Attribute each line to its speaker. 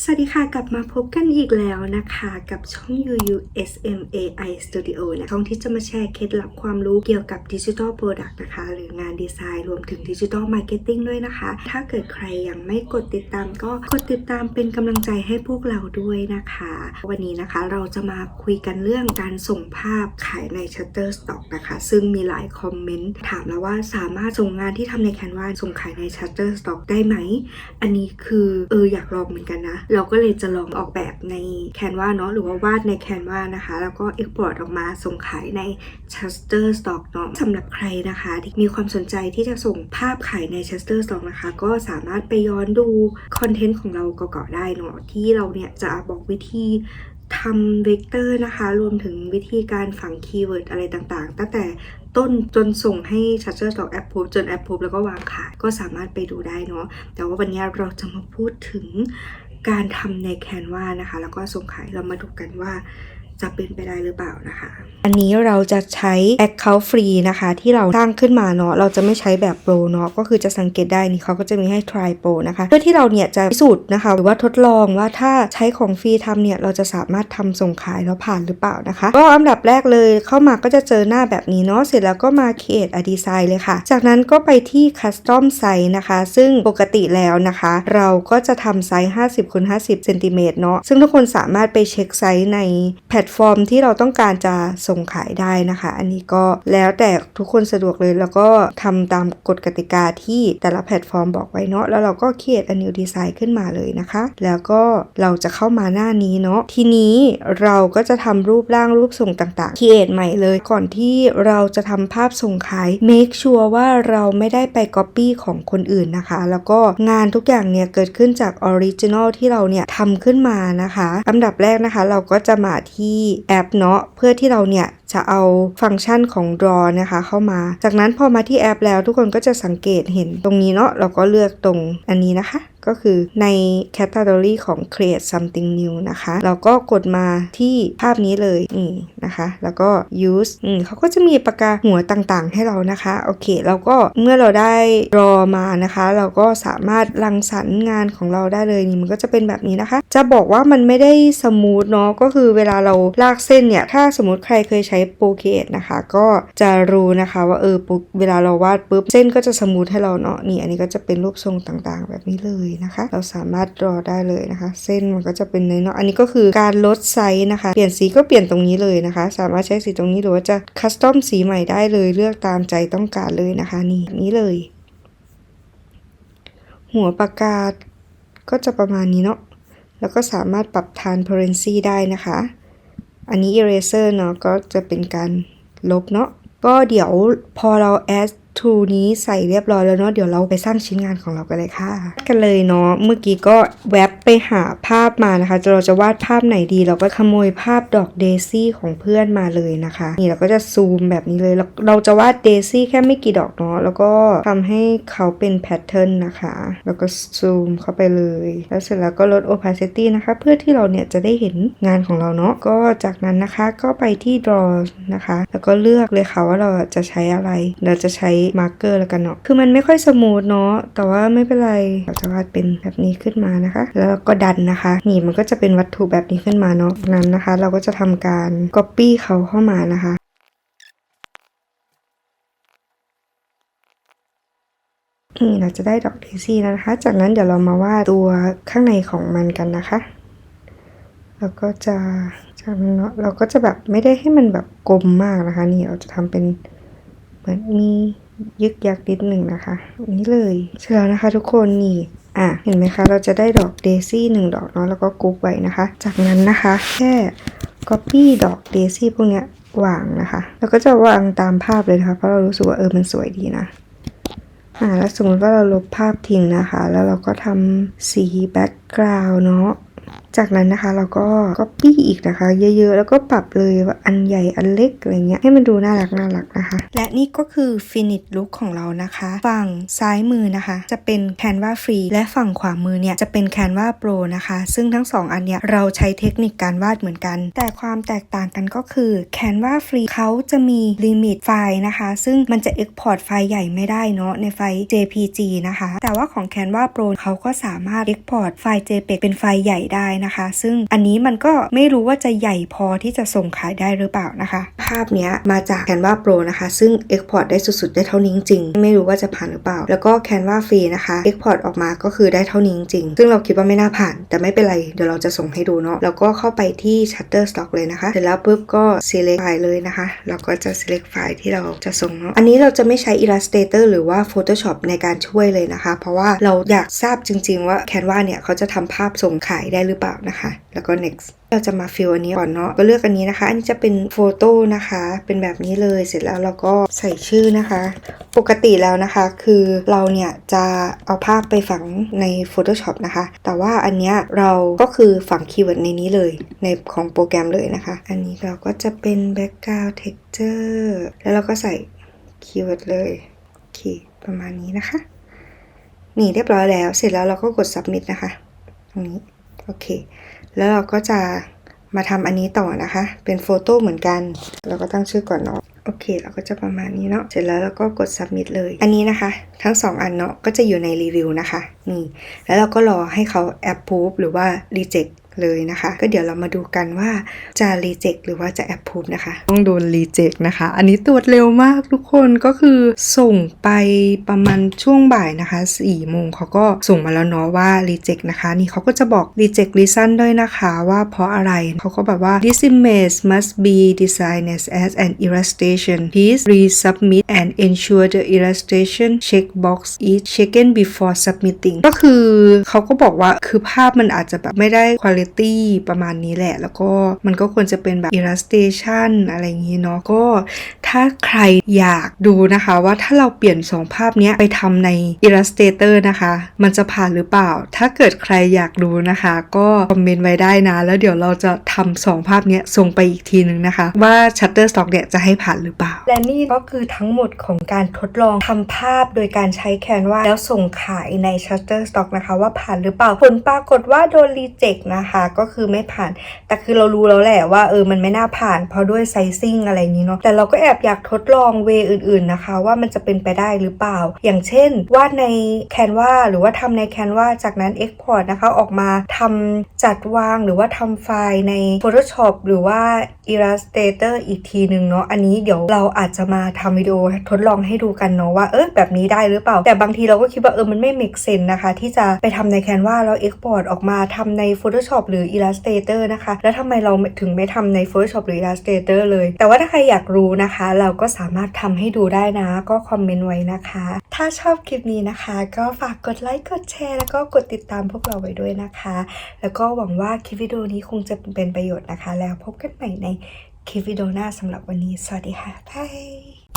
Speaker 1: สวัสดีค่ะ กลับมาพบกันอีกแล้วนะคะ กับช่อง UU SMAI Studio นะช่องที่จะมาแชร์เคล็ดลับความรู้เกี่ยวกับ Digital Product นะคะ หรืองานดีไซน์รวมถึง Digital Marketing ด้วยนะคะ ถ้าเกิดใครยังไม่กดติดตามก็กดติดตามเป็นกำลังใจให้พวกเราด้วยนะคะ วันนี้นะคะเราจะมาคุยกันเรื่องการส่งภาพขายใน Shutterstock นะคะ ซึ่งมีหลายคอมเมนต์ถามแล้วว่าสามารถส่งงานที่ทำใน Canva ส่งขายใน Shutterstock ได้ไหม อันนี้คือเอออยากลองเหมือนกันนะเราก็เลยจะลองออกแบบใน Canva เนาะหรือว่าวาดใน Canva นะคะ แล้วก็ Export ออกมาส่งขายใน Shutterstock เนาะสำหรับใครนะคะที่มีความสนใจที่จะส่งภาพขายใน Shutterstock นะคะ ก็สามารถไปย้อนดูคอนเทนต์ของเราเก่าๆได้เนาะที่เราเนี่ยจะบอกวิธีทำเวกเตอร์นะคะ รวมถึงวิธีการฝังคีย์เวิร์ดอะไรต่างๆ ตั้งแต่ต้นจนส่งให้ Shutterstock Approve จน a p p r o v แล้วก็วางขายก็สามารถไปดูได้เนาะแต่ว่าวันนี้เราจะมาพูดถึง การทำในแคนวานะคะ แล้วก็ส่งขายเรามาดูกันว่าจะเป็นไปได้หรือเปล่านะคะ อันนี้เราจะใช้ Account ฟรีนะคะ ที่เราสร้างขึ้นมาเนาะเราจะไม่ใช้แบบโปรเนาะก็คือจะสังเกตได้นี่เขาก็จะมีให้ try pro นะคะ เพื่อที่เราเนี่ยจะพิสูจน์นะคะ หรือว่าทดลองว่าถ้าใช้ของฟรีทำเนี่ยเราจะสามารถทำส่งขายแล้วผ่านหรือเปล่านะคะ ก็อันดับแรกเลยเข้ามาก็จะเจอหน้าแบบนี้เนาะเสร็จแล้วก็มา create a design เลยค่ะ จากนั้นก็ไปที่ custom size นะคะ ซึ่งปกติแล้วนะคะ เราก็จะทำไซส์ 50คูณ50เซนติเมตรเนาะซึ่งทุกคนสามารถไปเช็คไซส์ในแพลตฟอร์มที่เราต้องการจะส่งขายได้นะคะ อันนี้ก็แล้วแต่ทุกคนสะดวกเลยแล้วก็ทำตามกฎกติกาที่แต่ละแพลตฟอร์มบอกไว้เนาะแล้วเราก็ create a new design ขึ้นมาเลยนะคะ แล้วก็เราจะเข้ามาหน้านี้เนาะทีนี้เราก็จะทำรูปร่างรูปทรงต่างๆ create ใหม่เลยก่อนที่เราจะทำภาพส่งขาย make sure ว่าเราไม่ได้ไป copy ของคนอื่นนะคะ แล้วก็งานทุกอย่างเนี่ยเกิดขึ้นจาก original ที่เราเนี่ยทำขึ้นมานะคะลำดับแรกนะคะ เราก็จะมาที่แอปเนาะเพื่อที่เราเนี่ยจะเอาฟังก์ชันของ draw นะคะ เข้ามา จากนั้นพอมาที่แอปแล้วทุกคนก็จะสังเกตเห็นตรงนี้เนาะเราก็เลือกตรงอันนี้นะคะ ก็คือใน category ของ create something new นะคะเราก็กดมาที่ภาพนี้เลยนี่นะคะ แล้วก็ use อืมเขาก็จะมีปากกาหัวต่างๆ ให้เรานะคะโอเคแล้วก็เมื่อเราได้รอมานะคะ เราก็สามารถรังสรรค์งานของเราได้เลยนี่มันก็จะเป็นแบบนี้นะคะ จะบอกว่ามันไม่ได้สมูทเนาะก็คือเวลาเราลากเส้นเนี่ย ถ้าสมมติใครเคยใช้โปรเคดนะคะ ก็จะรู้นะคะว่าเออปุ๊บเวลาเราวาดปุ๊บเส้นก็จะสมูทให้เราเนาะนี่อันนี้ก็จะเป็นรูปทรงต่างๆ แบบนี้เลยนะคะ เราสามารถรอได้เลยนะคะ เส้นมันก็จะเป็นเนาะอันนี้ก็คือการลดไซส์นะคะ เปลี่ยนสีก็เปลี่ยนตรงนี้เลยนะคะ สามารถใช้สีตรงนี้หรือว่าจะคัสตอมสีใหม่ได้เลย เลือกตามใจต้องการเลยนะคะ นี่นี้เลย หัวปากกาก็จะประมาณนี้เนาะแล้วก็สามารถปรับ transparency ได้นะคะ อันนี้ eraser เนาะก็จะเป็นการลบเนาะก็เดี๋ยวพอเรา add to นี้ใส่เรียบร้อยแล้วเนาะเดี๋ยวเราไปสร้างชิ้นงานของเรากันเลยค่ะ กันเลยเนาะเมื่อกี้ก็แวบไปหาภาพมานะคะจะเราจะวาดภาพไหนดี เราก็ขโมยภาพดอกเดซี่ของเพื่อนมาเลยนะคะ นี่เราก็จะซูมแบบนี้เลยเราเราจะวาดเดซี่แค่ไม่กี่ดอกเนาะแล้วก็ทำให้เขาเป็นแพทเทิร์นนะคะแล้วก็ซูมเข้าไปเลย แล้วเสร็จแล้วก็ลด opacity นะคะ เพื่อที่เราเนี่ยจะได้เห็นงานของเราเนาะก็จากนั้นนะคะก็ไปที่ draw นะคะ แล้วก็เลือกเลยค่ะว่าเราจะใช้อะไร เราจะใช้มาร์กเกอร์แล้วกันเนาะคือมันไม่ค่อยสมูทเนาะแต่ว่าไม่เป็นไรเราจะวาดเป็นแบบนี้ขึ้นมานะคะ แล้วก็ดันนะคะนี่มันก็จะเป็นวัตถุแบบนี้ขึ้นมาเนาะนั้นนะคะ เราก็จะทำการ copy เขาเข้ามานะคะนี่เราจะได้ดอกเดซี่แล้วนะคะ จากนั้นเดี๋ยวเรามาวาดตัวข้างในของมันกันนะคะแล้วก็จะจากนั้นเนาะเราก็จะแบบไม่ได้ให้มันแบบกลมมากนะคะ นี่เราจะทำเป็นเหมือนมี ยึกยักนิดหนึ่งนะคะนี้เลยเสร็จแล้วนะคะทุกคนนี่อะเห็นไหมคะ เราจะได้ดอกเดซี่หนึ่งดอกเนาะแล้วก็กรุ๊ปไว้นะคะ จากนั้นนะคะแค่ copy ดอกเดซี่พวกเนี้ยวางนะคะ แล้วก็จะวางตามภาพเลยนะคะเพราะเรารู้สึกว่าเออมันสวยดีนะอ่าแล้วสมมติว่าเราลบภาพทิ้งนะคะ แล้วเราก็ทำสีแบ็กกราวน์เนาะ จากนั้นนะคะเราก็ copy อีกนะคะ เยอะๆ แล้วก็ปรับเลยว่าอันใหญ่อันเล็กอะไรเงี้ยให้มันดูน่ารักน่ารักนะคะ และนี่ก็คือ finish look ของเรานะคะ ฝั่งซ้ายมือนะคะ จะเป็น Canva Free และฝั่งขวามือเนี่ยจะเป็น Canva Pro นะคะ ซึ่งทั้งสองอันเนี่ยเราใช้เทคนิคการวาดเหมือนกัน แต่ความแตกต่างกันก็คือ Canva Free เขาจะมีลิมิตไฟล์นะคะ ซึ่งมันจะ Export ไฟล์ใหญ่ไม่ได้เนาะในไฟล์ JPG นะคะ แต่ว่าของ Canva Pro เขาก็สามารถ Export ไฟล์ JPEG เป็นไฟล์ใหญ่ได้นะคะ ซึ่งอันนี้มันก็ไม่รู้ว่าจะใหญ่พอที่จะส่งขายได้หรือเปล่านะคะ ภาพเนี้ยมาจาก Canva Pro นะคะ ซึ่ง Export ได้สุดๆ ได้เท่านี้จริงๆไม่รู้ว่าจะผ่านหรือเปล่า แล้วก็ Canva Free นะคะ Export ออกมาก็คือได้เท่านี้จริงๆซึ่งเราคิดว่าไม่น่าผ่าน แต่ไม่เป็นไร เดี๋ยวเราจะส่งให้ดูเนาะแล้วก็เข้าไปที่ Shutterstock เลยนะคะเสร็จแล้วปุ๊บก็ select ไฟล์เลยนะคะเราก็จะ select ไฟล์ที่เราจะส่งเนาะอันนี้เราจะไม่ใช้ Illustrator หรือว่า Photoshop ในการช่วยเลยนะคะ เพราะว่าเราอยากทราบจริง ๆ ว่า Canva เนี่ยเขาจะทำภาพส่งขายได้หรือเปล่านะคะ แล้วก็ next เราจะมาฟิลอันนี้ก่อนเนาะ ก็เลือกอันนี้นะคะ อันนี้จะเป็นโฟโต้นะคะ เป็นแบบนี้เลย เสร็จแล้วเราก็ใส่ชื่อนะคะ ปกติแล้วนะคะ คือเราเนี่ยจะเอาภาพไปฝังใน Photoshop นะคะ แต่ว่าอันเนี้ยเราก็คือฝังคีย์เวิร์ดในนี้เลย ในของโปรแกรมเลยนะคะ อันนี้เราก็จะเป็น background texture แล้วเราก็ใส่คีย์เวิร์ดเลยโอเคประมาณนี้นะคะ นี่เรียบร้อยแล้ว เสร็จแล้วเราก็กด submit นะคะ ตรงนี้ โอเค แล้วเราก็จะมาทำอันนี้ต่อนะคะ เป็นโฟโต้เหมือนกัน เราก็ตั้งชื่อก่อนเนาะ โอเค เราก็จะประมาณนี้เนาะ เสร็จแล้วเราก็กด submit เลย อันนี้นะคะ ทั้ง 2 อันเนาะ ก็จะอยู่ในรีวิวนะคะ นี่ แล้วเราก็รอให้เขา approve หรือว่า reject เลยนะคะ ก็เดี๋ยวเรามาดูกันว่าจะ reject หรือว่าจะ approve นะคะ ต้องโดน reject นะคะ อันนี้ตรวจเร็วมากทุกคนก็คือส่งไปประมาณช่วงบ่ายนะคะ4โมงเขาก็ส่งมาแล้วเนาะว่า reject นะคะ นี่เขาก็จะบอก reject reason ด้วยนะคะว่าเพราะอะไรเขาก็แบบว่า this image must be designed as an illustration please resubmit and ensure the illustration checkbox is checked before submitting ก็คือเขาก็บอกว่าคือภาพมันอาจจะแบบไม่ได้ quality ประมาณนี้แหละ แล้วก็มันก็ควรจะเป็นแบบ illustration อะไรอย่างนี้เนาะก็ถ้าใครอยากดูนะคะว่าถ้าเราเปลี่ยน2ภาพนี้ไปทำใน Illustrator นะคะ มันจะผ่านหรือเปล่า ถ้าเกิดใครอยากดูนะคะ ก็คอมเมนต์ไว้ได้นะ แล้วเดี๋ยวเราจะทำสองภาพนี้ส่งไปอีกทีนึงนะคะ ว่า Shutterstock เนี่ยจะให้ผ่านหรือเปล่า และนี่ก็คือทั้งหมดของการทดลองทำภาพโดยการใช้แคนวาแล้วส่งขายใน Shutterstock นะคะ ว่าผ่านหรือเปล่าผลปรากฏว่าโดน reject นะคะก็คือไม่ผ่าน แต่คือเรารู้แล้วแหละว่าเออมันไม่น่าผ่าน เพราะด้วยไซซิ่งอะไรนี้เนาะแต่เราก็แอบอยากทดลองเวอื่น ๆนะคะ ว่ามันจะเป็นไปได้หรือเปล่า อย่างเช่นวาดใน Canva หรือว่าทำใน Canva จากนั้น Export นะคะออกมาทำจัดวางหรือว่าทำไฟล์ใน Photoshop หรือว่า Illustrator อีกทีหนึ่งเนาะอันนี้เดี๋ยวเราอาจจะมาทำวิดีโอทดลองให้ดูกันเนาะว่าเออแบบนี้ได้หรือเปล่า แต่บางทีเราก็คิดว่าเออมันไม่ make sense นะคะ ที่จะไปทำใน Canva แล้ว Export ออกมาทำใน Photoshop หรือ Illustrator นะคะ แล้วทำไมเราถึงไม่ทำใน Photoshop หรือ Illustrator เลย แต่ว่าถ้าใครอยากรู้นะคะ เราก็สามารถทำให้ดูได้นะ ก็คอมเมนต์ไว้นะคะ ถ้าชอบคลิปนี้นะคะ ก็ฝากกดไลค์กดแชร์แล้วก็กดติดตามพวกเราไว้ด้วยนะคะ แล้วก็หวังว่าคลิปวิดีโอนี้คงจะเป็นประโยชน์นะคะ แล้วพบกันใหม่ในคลิปวิดีโอหน้าสำหรับวันนี้ สวัสดีค่ะบาย